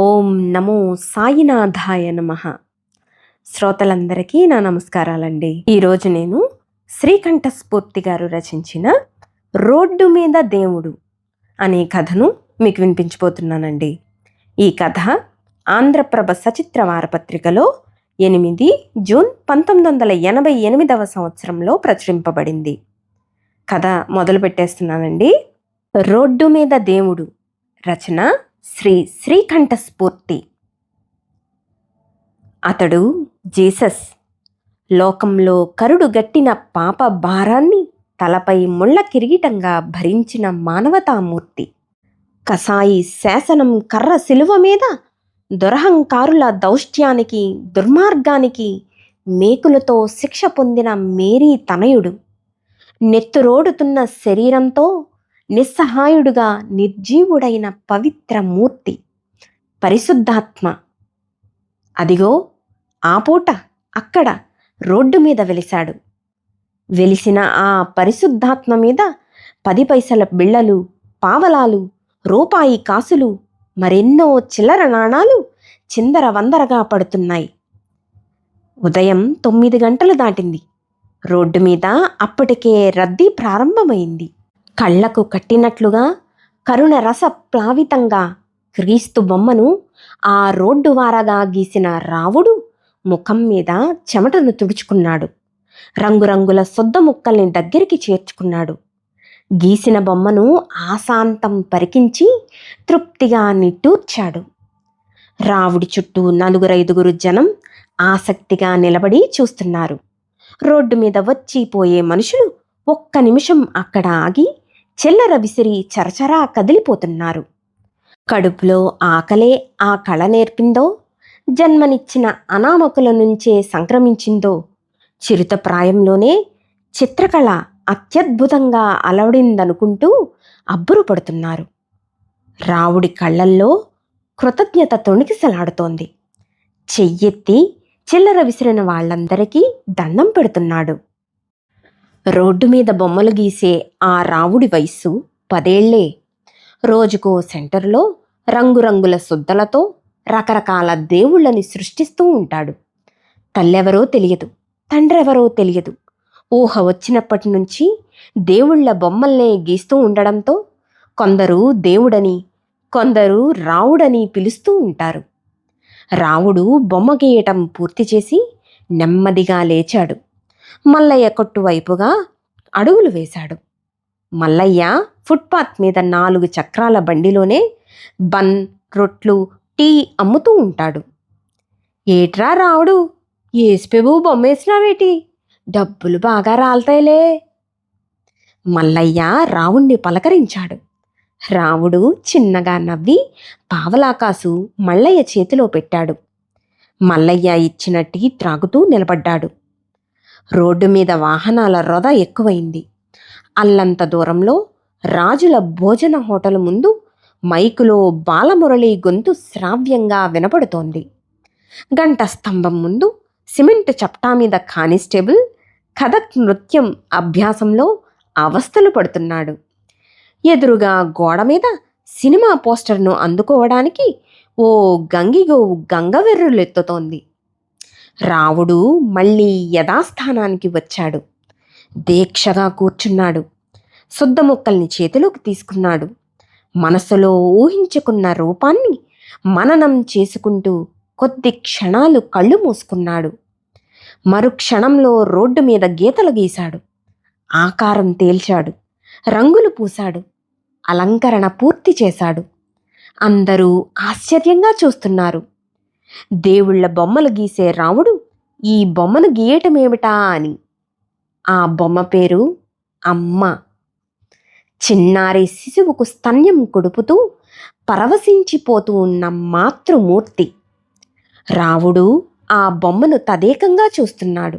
ఓం నమో సాయినాథాయ నమ. శ్రోతలందరికీ నా నమస్కారాలండి. ఈరోజు నేను శ్రీకంఠస్ఫూర్తి గారు రచించిన రోడ్డు మీద దేవుడు అనే కథను మీకు వినిపించబోతున్నానండి. ఈ కథ ఆంధ్రప్రభ సచిత్ర వారపత్రికలో ఎనిమిది జూన్ పంతొమ్మిది వందల ఎనభై ఎనిమిదవ సంవత్సరంలో ప్రచురింపబడింది. కథ మొదలు పెట్టేస్తున్నానండి రోడ్డు మీద దేవుడు రచన శ్రీ శ్రీకంఠస్ఫూర్తి. అతడు జీసస్. లోకంలో కరుడు గట్టిన పాప భారాన్ని తలపై ముళ్ళ కిరీటంగా భరించిన మానవతామూర్తి. కసాయి శాసనం కర్ర సిలువ మీద దురహంకారుల దౌష్ట్యానికి దుర్మార్గానికి మేకులతో శిక్ష పొందిన మేరీ తనయుడు. నెత్తురోడుతున్న శరీరంతో నిస్సహాయుడుగా నిర్జీవుడైన పవిత్ర మూర్తి పరిశుద్ధాత్మ. అదిగో ఆ పూట అక్కడ రోడ్డు మీద వెలిశాడు. వెలిసిన ఆ పరిశుద్ధాత్మ మీద పది పైసల బిళ్ళలు పావలాలు రూపాయి కాసులు మరెన్నో చిల్లర నాణాలు చిందర వందరగా పడుతున్నాయి. ఉదయం తొమ్మిది గంటలు దాటింది. రోడ్డు మీద అప్పటికే రద్దీ ప్రారంభమైంది. కళ్ళకు కట్టినట్లుగా కరుణరస ప్లావితంగా క్రీస్తు బొమ్మను ఆ రోడ్డు వారగా గీసిన రావుడు ముఖం మీద చెమటను తుడుచుకున్నాడు. రంగురంగుల సొద్ద ముక్కల్ని దగ్గరికి చేర్చుకున్నాడు. గీసిన బొమ్మను ఆశాంతం పరికించి తృప్తిగా నిట్టూర్చాడు. రావుడి చుట్టూ నలుగురైదుగురు జనం ఆసక్తిగా నిలబడి చూస్తున్నారు. రోడ్డు మీద వచ్చి పోయే మనుషులు ఒక్క నిమిషం అక్కడ ఆగి చిల్లర విసిరి చరచరా కదిలిపోతున్నారు. కడుపులో ఆకలే ఆ కళ నేర్పిందో? జన్మనిచ్చిన అనామకుల నుంచే సంక్రమించిందో? చిరుత ప్రాయంలోనే చిత్రకళ అత్యద్భుతంగా అలవడిందనుకుంటూ అబ్బురుపడుతున్నారు. రావుడి కళ్ళల్లో కృతజ్ఞత తొణికిసలాడుతోంది. చెయ్యెత్తి చిల్లర విసిరిన వాళ్ళందరికీ దండం పెడుతున్నాడు. రోడ్డు మీద బొమ్మలు గీసే ఆ రావుడి వయస్సు పదేళ్ళే. రోజుకో సెంటర్లో రంగురంగుల శుద్ధలతో రకరకాల దేవుళ్ళని సృష్టిస్తూ ఉంటాడు. తల్లెవరో తెలియదు తండ్రెవరో తెలియదు. ఊహ వచ్చినప్పటి నుంచి దేవుళ్ళ బొమ్మల్నే గీస్తూ ఉండడంతో కొందరు దేవుడని కొందరు రావుడని పిలుస్తూ ఉంటారు. రావుడు బొమ్మ గీయటం పూర్తి చేసి నెమ్మదిగా లేచాడు. మల్లయ్య కొట్టు వైపుగా అడుగులు వేశాడు. మల్లయ్య ఫుట్పాత్ మీద నాలుగు చక్రాల బండిలోనే బన్ రొట్లు టీ అమ్ముతూ ఉంటాడు. ఏట్రా రావుడు? ఏసుపెబు బొమ్మేసినావేటి? డబ్బులు బాగా రాలతాయిలే. మల్లయ్య రావుణ్ణి పలకరించాడు. రావుడు చిన్నగా నవ్వి పావలాకాసు మల్లయ్య చేతిలో పెట్టాడు. మల్లయ్య ఇచ్చిన టీ త్రాగుతూ నిలబడ్డాడు. రోడ్డు మీద వాహనాల రొద ఎక్కువైంది. అల్లంత దూరంలో రాజుల భోజన హోటల్ ముందు మైకులో బాలమురళి గొంతు శ్రావ్యంగా వినపడుతోంది. గంట స్తంభం ముందు సిమెంట్ చప్టా మీద కానిస్టేబుల్ కథక్ నృత్యం అభ్యాసంలో అవస్థలు పడుతున్నాడు. ఎదురుగా గోడ మీద సినిమా పోస్టర్ను అందుకోవడానికి ఓ గంగిగోవు గంగవెర్రులెత్తుతోంది. రావుడు మళ్ళీ యథాస్థానానికి వచ్చాడు. దీక్షగా కూర్చున్నాడు. శుద్ధ ముక్కల్ని చేతిలోకి తీసుకున్నాడు. మనసులో ఊహించుకున్న రూపాన్ని మననం చేసుకుంటూ కొద్ది క్షణాలు కళ్ళు మూసుకున్నాడు. మరుక్షణంలో రోడ్డు మీద గీతలు గీశాడు. ఆకారం తేల్చాడు. రంగులు పూశాడు. అలంకరణ పూర్తి చేశాడు. అందరూ ఆశ్చర్యంగా చూస్తున్నారు. దేవుళ్ళ బొమ్మలు గీసే రాముడు ఈ బొమ్మను గీయటమేమిటా అని. ఆ బొమ్మ పేరు అమ్మ. చిన్నారి శిశువుకు స్తన్యం కొడుపుతూ పరవశించిపోతూ ఉన్న మాతృమూర్తి. రావుడు ఆ బొమ్మను తదేకంగా చూస్తున్నాడు.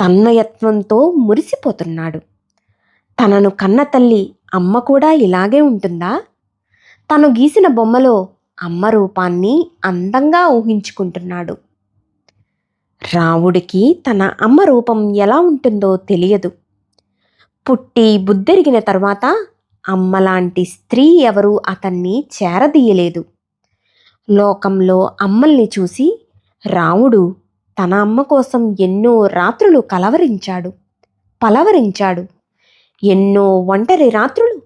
తన్మయత్వంతో మురిసిపోతున్నాడు. తనను కన్న తల్లి అమ్మ కూడా ఇలాగే ఉంటుందా? తను గీసిన బొమ్మలో అమ్మ రూపాన్ని అందంగా ఊహించుకుంటున్నాడు. రావుడికి తన అమ్మ రూపం ఎలా ఉంటుందో తెలియదు. పుట్టి బుద్ధెరిగిన తర్వాత అమ్మలాంటి స్త్రీ ఎవరూ అతన్ని చేరదీయలేదు. లోకంలో అమ్మల్ని చూసి రావుడు తన అమ్మ కోసం ఎన్నో రాత్రులు కలవరించాడు పలవరించాడు ఎన్నో ఒంటరి రాత్రులు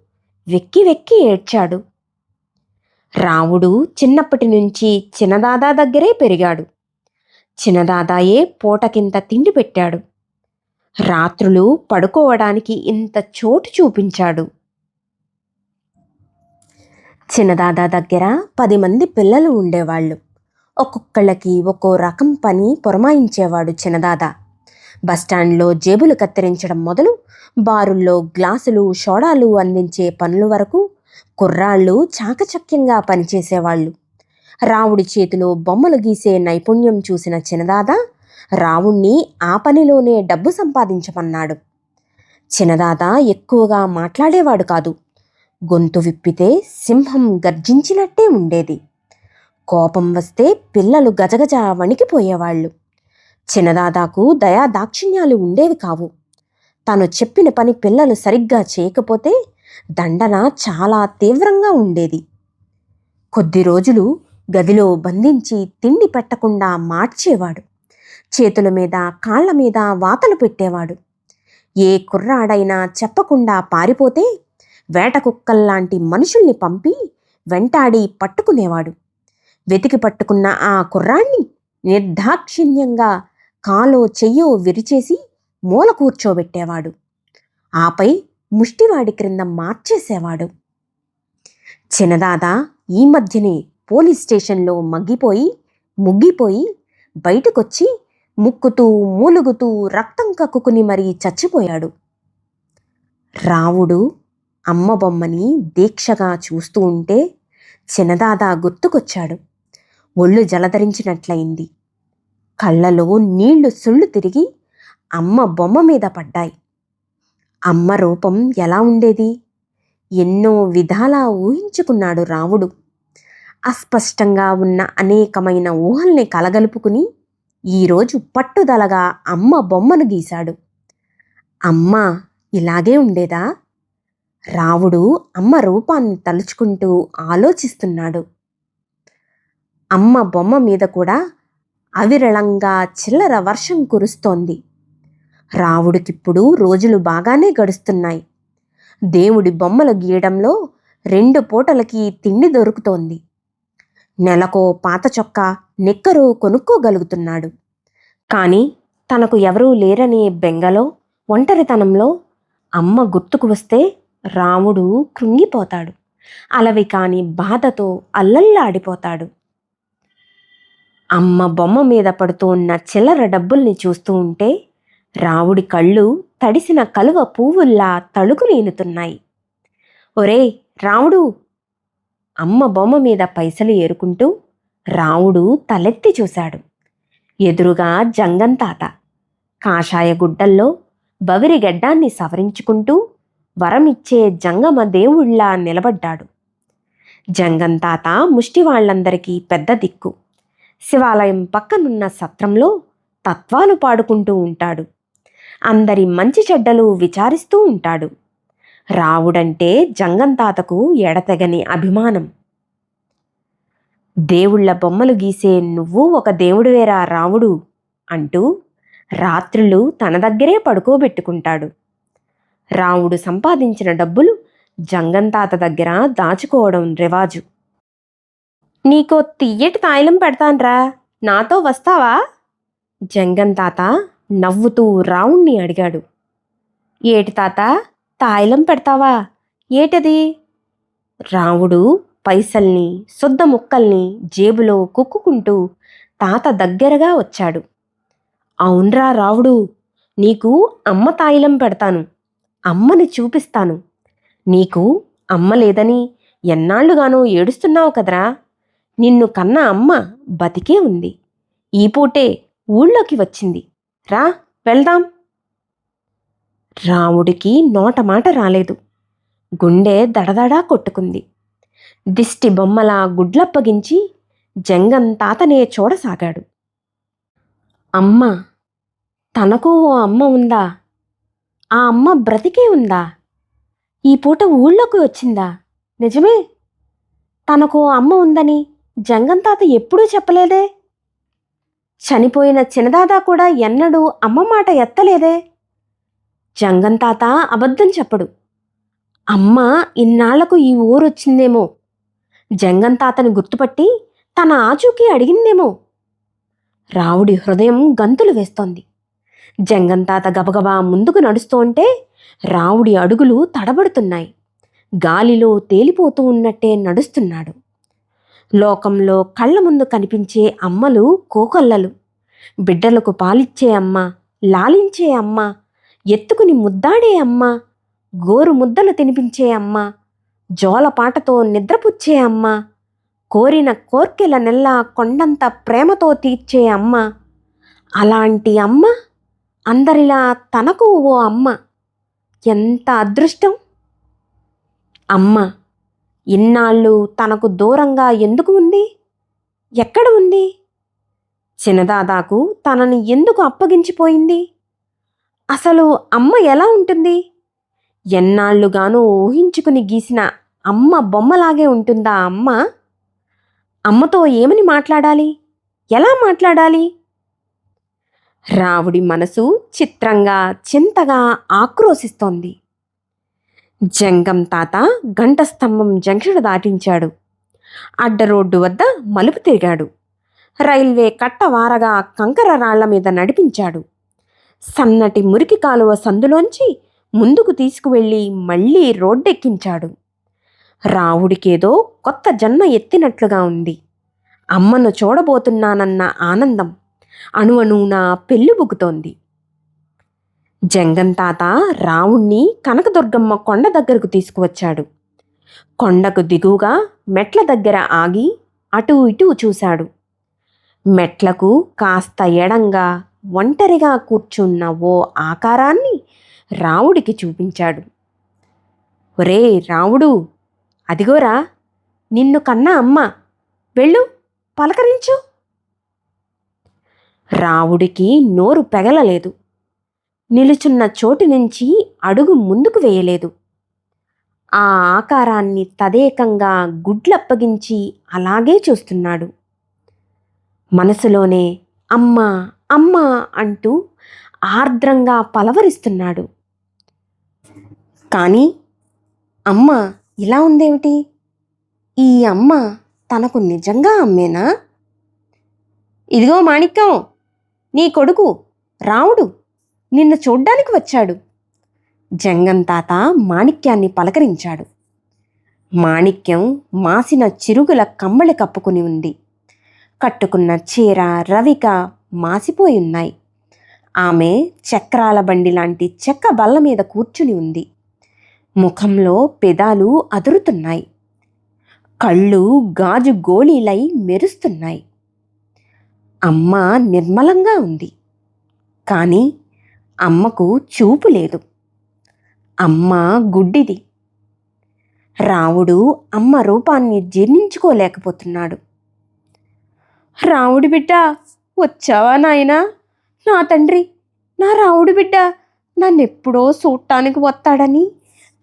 వెక్కి వెక్కి ఏడ్చాడు. రాముడు చిన్నప్పటి నుంచి చిన్నదాదా దగ్గరే పెరిగాడు. చిన్నదాదాయే పూటకింత తిండి పెట్టాడు. రాత్రులు పడుకోవడానికి ఇంత చోటు చూపించాడు. చిన్నదాదా దగ్గర పది మంది పిల్లలు ఉండేవాళ్ళు. ఒక్కొక్కళ్ళకి ఒక్కో రకం పని పురమాయించేవాడు చిన్నదాదా. బస్టాండ్లో జేబులు కత్తిరించడం మొదలు బారుల్లో గ్లాసులు షోడాలు అందించే పనుల వరకు కుర్రాళ్ళు చాకచక్యంగా పనిచేసేవాళ్ళు. రావుడి చేతిలో బొమ్మలు గీసే నైపుణ్యం చూసిన చినదాద రావుణ్ణి ఆ పనిలోనే డబ్బు సంపాదించమన్నాడు. చినదాద ఎక్కువగా మాట్లాడేవాడు కాదు. గొంతు విప్పితే సింహం గర్జించినట్టే ఉండేది. కోపం వస్తే పిల్లలు గజగజ వణికిపోయేవాళ్ళు. చిన్నదాదాకు దయా దాక్షిణ్యాలు ఉండేవి కావు. తను చెప్పిన పని పిల్లలు సరిగ్గా చేయకపోతే దండన చాలా తీవ్రంగా ఉండేది. కొద్ది రోజులు గదిలో బంధించి తిండి పెట్టకుండా మార్చేవాడు. చేతుల మీద కాళ్ళ మీద వాతలు పెట్టేవాడు. ఏ కుర్రాడైనా చెప్పకుండా పారిపోతే వేట కుక్కల్లాంటి మనుషుల్ని పంపి వెంటాడి పట్టుకునేవాడు. వెతికి పట్టుకున్న ఆ కుర్రాణ్ణి నిర్దాక్షిణ్యంగా కాలో చెయ్యో విరిచేసి మూల కూర్చోబెట్టేవాడు. ఆపై ముష్టివాడి క్రింద మార్చేసేవాడు. చిన్నదాదా ఈ మధ్యనే పోలీస్ స్టేషన్లో మగ్గిపోయి ముగ్గిపోయి బయటకొచ్చి ముక్కుతూ మూలుగుతూ రక్తం కక్కుకుని మరీ చచ్చిపోయాడు. రావుడు అమ్మ బొమ్మని దీక్షగా చూస్తూ ఉంటే చిన్నదాదా గుర్తుకొచ్చాడు. ఒళ్ళు జలధరించినట్లయింది. కళ్ళలో నీళ్ళు సుళ్ళు తిరిగి అమ్మ బొమ్మ మీద పడ్డాయి. అమ్మ రూపం ఎలా ఉండేది? ఎన్నో విధాలా ఊహించుకున్నాడు రావుడు. అస్పష్టంగా ఉన్న అనేకమైన ఊహల్ని కలగలుపుకుని ఈరోజు పట్టుదలగా అమ్మ బొమ్మను గీశాడు. అమ్మ ఇలాగే ఉండేదా? రావుడు అమ్మ రూపాన్ని తలుచుకుంటూ ఆలోచిస్తున్నాడు. అమ్మ బొమ్మ మీద కూడా అవిరళంగా చిల్లర వర్షం కురుస్తోంది. రావుడికిప్పుడు రోజులు బాగానే గడుస్తున్నాయి. దేవుడి బొమ్మలు గీయడంలో రెండు పూటలకి తిండి దొరుకుతోంది. నెలకో పాత చొక్కా నిక్కరు కొనుక్కోగలుగుతున్నాడు. కానీ తనకు ఎవరూ లేరనే బెంగలో ఒంటరితనంలో అమ్మ గుర్తుకు వస్తే రాముడు కృంగిపోతాడు. అలవి కాని బాధతో అల్లల్లాడిపోతాడు. అమ్మ బొమ్మ మీద పడుతూ ఉన్న చిల్లర డబ్బుల్ని చూస్తూ ఉంటే రావుడి కళ్ళు తడిసిన కలువ పువ్వుల్లా తళుకులీనుతున్నాయి ఒరే రావుడు! అమ్మ బొమ్మ మీద పైసలు ఏరుకుంటూ రావుడు తలెత్తి చూశాడు. ఎదురుగా జంగం తాత. కాషాయ గుడ్డల్లో బవిరిగడ్డాన్ని సవరించుకుంటూ వరమిచ్చే జంగమ దేవుళ్ళా నిలబడ్డాడు. జంగం తాత ముష్టివాళ్ళందరికీ పెద్ద దిక్కు. శివాలయం పక్కనున్న సత్రంలో తత్వాలు పాడుకుంటూ ఉంటాడు. అందరి మంచి చెడ్డలు విచారిస్తూ ఉంటాడు. రావుడంటే జంగం తాతకు ఎడతెగని అభిమానం. దేవుళ్ళ బొమ్మలు గీసే నువ్వు ఒక దేవుడివేరా రావుడు అంటూ రాత్రులు తన దగ్గరే పడుకోబెట్టుకుంటాడు. రావుడు సంపాదించిన డబ్బులు జంగంతాత దగ్గర దాచుకోవడం రివాజు. నీకో తియ్యటి తాయిలం పెడతాన్రా. నాతో వస్తావా? జంగంతాత నవ్వుతూ రావుణ్ణి అడిగాడు. ఏటి తాత తాయిలం పెడతావా? ఏటది? రావుడు పైసల్ని శుద్ధ ముక్కల్ని జేబులో కుక్కుకుంటూ తాత దగ్గరగా వచ్చాడు. అవునరా రావుడు నీకు అమ్మ తాయిలం పెడతాను అమ్మని చూపిస్తాను. నీకు అమ్మ లేదని ఎన్నాళ్ళుగానో ఏడుస్తున్నావు కదరా. నిన్ను కన్న అమ్మ బతికే ఉంది. ఈ పూటే ఊళ్ళోకి వచ్చింది. రా వెళ్దాం. రాముడికి నోట మాట రాలేదు. గుండె దడదడా కొట్టుకుంది. దిష్టి బొమ్మలా గుడ్లప్పగించి జంగం తాతనే చూడసాగాడు. అమ్మ తనకు ఓ అమ్మ ఉందా? ఆ అమ్మ బ్రతికే ఉందా? ఈ పూట ఊళ్ళోకి వచ్చిందా? నిజమే? తనకు ఓ అమ్మ ఉందని జంగం తాత ఎప్పుడూ చెప్పలేదే? చనిపోయిన చిన్నదాదా కూడా ఎన్నడూ అమ్మ మాట ఎత్తలేదే. జంగం తాత అబద్ధం చెప్పడు. అమ్మ ఇన్నాళ్ళకు ఈ ఊరొచ్చిందేమో. జంగం తాతని గుర్తుపట్టి తన ఆచూకీ అడిగిందేమో. రావుడి హృదయం గంతులు వేస్తోంది. జంగం తాత గబగబా ముందుకు నడుస్తోంటే రావుడి అడుగులు తడబడుతున్నాయి. గాలిలో తేలిపోతూ ఉన్నట్టే నడుస్తున్నాడు. లోకంలో కళ్ళ ముందు కనిపించే అమ్మలు కోకొల్లలు. బిడ్డలకు పాలిచ్చే అమ్మ లాలించే అమ్మ ఎత్తుకుని ముద్దాడే అమ్మ గోరు ముద్దలు తినిపించే అమ్మ జోలపాటతో నిద్రపుచ్చే అమ్మ కోరిన కోర్కెల నెల్ల కొండంత ప్రేమతో తీర్చే అమ్మ. అలాంటి అమ్మ అందరిలా తనకు ఓ అమ్మ. ఎంత అదృష్టం? అమ్మ. ఇన్నాళ్ళు తనకు దూరంగా ఎందుకు ఉంది? ఎక్కడ ఉంది? చిన్నదాదాకు తనని ఎందుకు అప్పగించిపోయింది? అసలు అమ్మ ఎలా ఉంటుంది? ఎన్నాళ్ళుగానో ఊహించుకుని గీసిన అమ్మ బొమ్మలాగే ఉంటుందా అమ్మ? అమ్మతో ఏమని మాట్లాడాలి? ఎలా మాట్లాడాలి? రావుడి మనసు చిత్రంగా చింతగా ఆక్రోశిస్తోంది. జంగం తాత గంట స్తంభం జంక్షన్ దాటించాడు. అడ్డ రోడ్డు వద్ద మలుపు తిరిగాడు. రైల్వే కట్టవారగా కంకర రాళ్ళ మీద నడిపించాడు. సన్నటి మురికి కాలువ సందులోంచి ముందుకు తీసుకువెళ్ళి మళ్ళీ రోడ్డెక్కించాడు. రావుడికేదో కొత్త జన్మ ఎత్తినట్లుగా ఉంది. అమ్మను చూడబోతున్నానన్న ఆనందం అణువణువున పెళ్ళిబుకుతోంది జంగం తాత రావుణ్ణి కనకదుర్గమ్మ కొండ దగ్గరకు తీసుకువచ్చాడు. కొండకు దిగువగా మెట్ల దగ్గర ఆగి అటూ ఇటూ చూశాడు. మెట్లకు కాస్త ఎడంగా ఒంటరిగా కూర్చున్న ఓ ఆకారాన్ని రావుడికి చూపించాడు. ఒరే రావుడు అదిగోరా నిన్ను కన్నా అమ్మ వెళ్ళు పలకరించు. రావుడికి నోరు పెగలలేదు. నిలుచున్న చోటు నుంచి అడుగు ముందుకు వేయలేదు. ఆ ఆకారాన్ని తదేకంగా గుడ్లప్పగించి అలాగే చూస్తున్నాడు. మనసులోనే అమ్మా అమ్మా అంటూ ఆర్ద్రంగా పలవరిస్తున్నాడు. కానీ అమ్మ ఇలా ఉందేమిటి? ఈ అమ్మ తనకు నిజంగా అమ్మేనా? ఇదిగో మాణిక్యం నీ కొడుకు రావుడు నిన్ను చూడ్డానికి వచ్చాడు. జంగం తాత మాణిక్యాన్ని పలకరించాడు. మాణిక్యం మాసిన చిరుగుల కమ్మలు కప్పుకుని ఉంది. కట్టుకున్న చీర రవిక మాసిపోయి ఉన్నాయి. ఆమె చక్రాల బండి లాంటి చెక్క బల్ల మీద కూర్చుని ఉంది. ముఖంలో పెదాలు అదురుతున్నాయి. కళ్ళు గాజు గోళీలై మెరుస్తున్నాయి. అమ్మ నిర్మలంగా ఉంది. కానీ అమ్మకు చూపు లేదు. అమ్మ గుడ్డిది. రావుడు అమ్మ రూపాన్ని జీర్ణించుకోలేకపోతున్నాడు. రావుడి బిడ్డ వచ్చావా నాయనా? నా తండ్రి నా రావుడి బిడ్డ నన్నెప్పుడో చూడటానికి వస్తాడని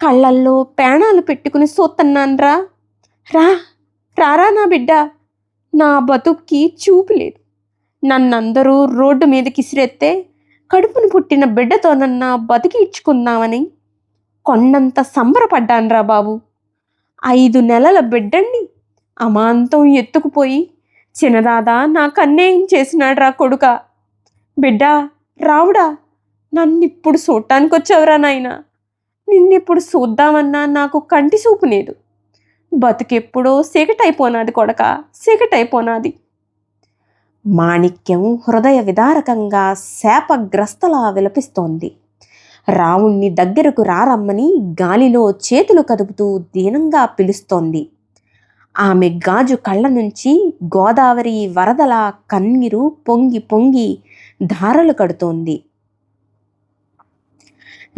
కళ్ళల్లో పేణాలు పెట్టుకుని చూస్తున్నాన్రా. రా రారా నా బిడ్డ. నా బతుక్కి చూపు లేదు. నన్నందరూ రోడ్డు మీద కిసిరెత్తే కడుపును పుట్టిన బిడ్డతోనన్నా బతికి ఇచ్చుకుందామని కొండంత సంబరపడ్డాన్రా బాబు. ఐదు నెలల బిడ్డండి అమాంతం ఎత్తుకుపోయి చిన్నదాదా నా కన్నేయం చేసినాడ్రా కొడుక. బిడ్డ రావుడా నన్నిప్పుడు చూడటానికి వచ్చావురా నాయనా. నిన్నిప్పుడు చూద్దామన్నా నాకు కంటి చూపు లేదు. బతుకెప్పుడో సీకటైపోనాది కొడక సీకటైపోనాది మాణిక్యం హృదయ విదారకంగా శాపగ్రస్తలా విలపిస్తోంది. రావుణ్ణి దగ్గరకు రారమ్మని గాలిలో చేతులు కదుపుతూ దీనంగా పిలుస్తోంది. ఆమె గాజు కళ్ళ నుంచి గోదావరి వరదల కన్నీరు పొంగి పొంగి ధారలు కడుతోంది.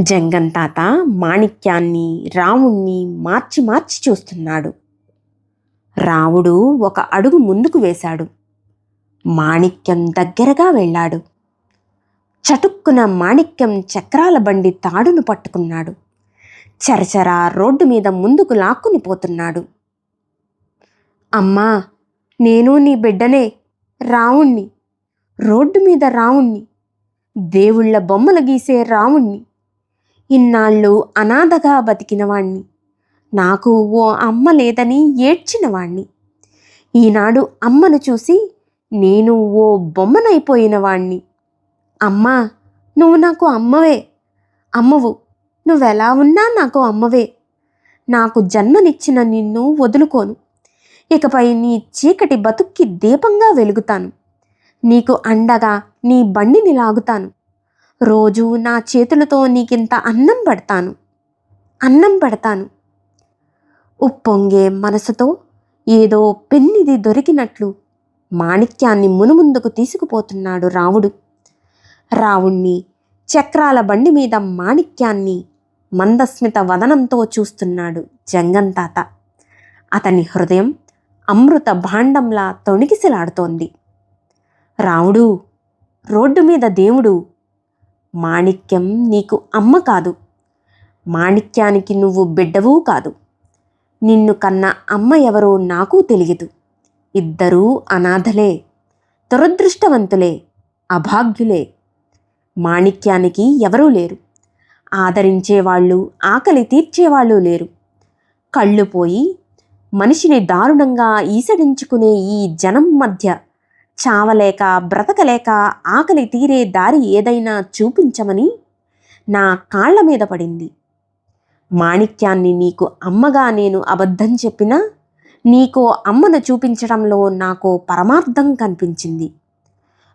జంగం తాత మాణిక్యాన్ని రావుణ్ణి మార్చి మార్చి చూస్తున్నాడు. రావుడు ఒక అడుగు ముందుకు వేశాడు. మాణిక్యం దగ్గరగా వెళ్ళాడు. చటుక్కున మాణిక్యం చక్రాల బండి తాడును పట్టుకున్నాడు. చరచరా రోడ్డు మీద ముందుకు లాక్కుని పోతున్నాడు. అమ్మా నేను నీ బిడ్డనే రావుణ్ణి. రోడ్డు మీద రావుణ్ణి. దేవుళ్ళ బొమ్మలు గీసే రావుణ్ణి. ఇన్నాళ్ళు అనాథగా బతికినవాణ్ణి. నాకు ఓ అమ్మ లేదని ఏడ్చినవాణ్ణి. ఈనాడు అమ్మను చూసి నేను ఓ బొమ్మనైపోయిన వాణ్ణి. అమ్మా నువ్వు నాకు అమ్మవే. అమ్మవు నువ్వెలా ఉన్నా నాకు అమ్మవే. నాకు జన్మనిచ్చిన నిన్ను వదులుకోను. ఇకపై నీ చీకటి బతుక్కి దీపంగా వెలుగుతాను. నీకు అండగా నీ బండిని లాగుతాను. రోజు నా చేతులతో నీకింత అన్నం పెడతాను. అన్నం పెడతాను. ఉప్పొంగే మనసుతో ఏదో పెన్నిది దొరికినట్లు మాణిక్యాన్ని మునుముందుకు తీసుకుపోతున్నాడు రావుడు. రావుణ్ణి చక్రాల బండి మీద మాణిక్యాన్ని మందస్మిత వదనంతో చూస్తున్నాడు జంగంతాత అతని హృదయం అమృత భాండంలా తొణికిసలాడుతోంది రావుడు రోడ్డు మీద దేవుడు మాణిక్యం నీకు అమ్మ కాదు. మాణిక్యానికి నువ్వు బిడ్డవూ కాదు. నిన్ను కన్న అమ్మ ఎవరో నాకు తెలియదు. ఇద్దరూ అనాథలే దురదృష్టవంతులే అభాగ్యులే. మాణిక్యానికి ఎవరూ లేరు. ఆదరించేవాళ్ళు ఆకలి తీర్చేవాళ్ళు లేరు. కళ్ళు పోయి మనిషిని దారుణంగా ఈసడించుకునే ఈ జనం మధ్య చావలేక బ్రతకలేక ఆకలి తీరే దారి ఏదైనా చూపించమని నా కాళ్ళ మీద పడింది. మాణిక్యాన్ని నీకు అమ్మగా నేను అబద్ధం చెప్పినా నీకో అమ్మను చూపించడంలో నాకు పరమార్థం కనిపించింది.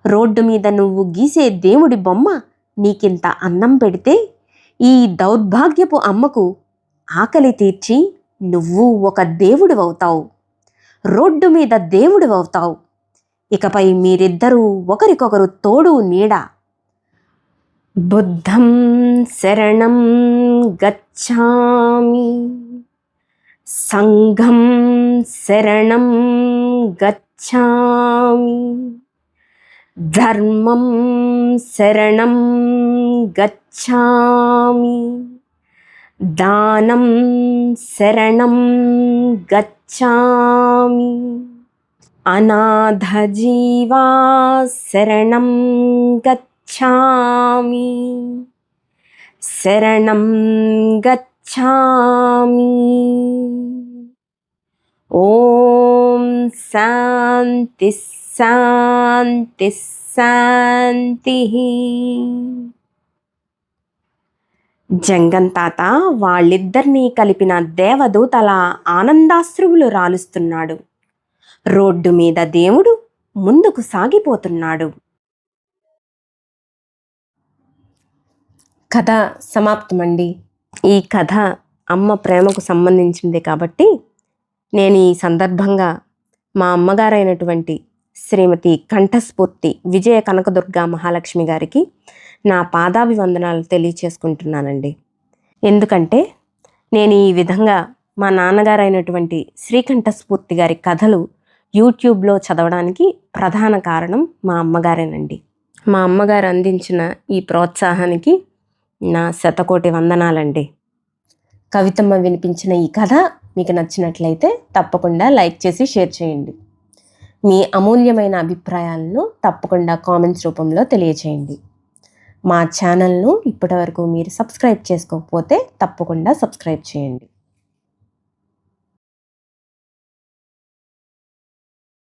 రోడ్డు మీద నువ్వు గీసే దేవుడి బొమ్మ నీకింత అన్నం పెడితే ఈ దౌర్భాగ్యపు అమ్మకు ఆకలి తీర్చి నువ్వు ఒక దేవుడివవుతావు రోడ్డు మీద దేవుడివవుతావు ఇకపై మీరిద్దరూ ఒకరికొకరు తోడు నీడ. బుద్ధం శరణం గచ్చామి. सङ्घं शरणं गच्छामि। धर्मं शरणं गच्छामि। दानं शरणं गच्छामि। अनाथजीवा शरणं गच्छामि। शरणं गच्छ గచ్చామి ఓం శాంతి శాంతి శాంతి జంగన్ తాత వాళ్ళిద్దరినీ కలిపిన దేవదూతల ఆనందాశ్రువులు రాలుస్తున్నాడు. రోడ్డు మీద దేవుడు ముందుకు సాగిపోతున్నాడు. కథ సమాప్తమండి. ఈ కథ అమ్మ ప్రేమకు సంబంధించింది కాబట్టి నేను ఈ సందర్భంగా మా అమ్మగారైనటువంటి శ్రీమతి కంఠస్ఫూర్తి విజయ కనకదుర్గ మహాలక్ష్మి గారికి నా పాదాభివందనాలు తెలియచేసుకుంటున్నానండి. ఎందుకంటే నేను ఈ విధంగా మా నాన్నగారైనటువంటి శ్రీకంఠస్ఫూర్తి గారి కథలు యూట్యూబ్లో చదవడానికి ప్రధాన కారణం మా అమ్మగారేనండి. మా అమ్మగారు అందించిన ఈ ప్రోత్సాహానికి నా శతకోటి వందనాలండి. కవితమ్మ వినిపించిన ఈ కథ మీకు నచ్చినట్లయితే తప్పకుండా లైక్ చేసి షేర్ చేయండి. మీ అమూల్యమైన అభిప్రాయాలను తప్పకుండా కామెంట్స్ రూపంలో తెలియచేయండి. మా ఛానల్ను ఇప్పటివరకు మీరు సబ్స్క్రైబ్ చేసుకోకపోతే తప్పకుండా సబ్స్క్రైబ్ చేయండి.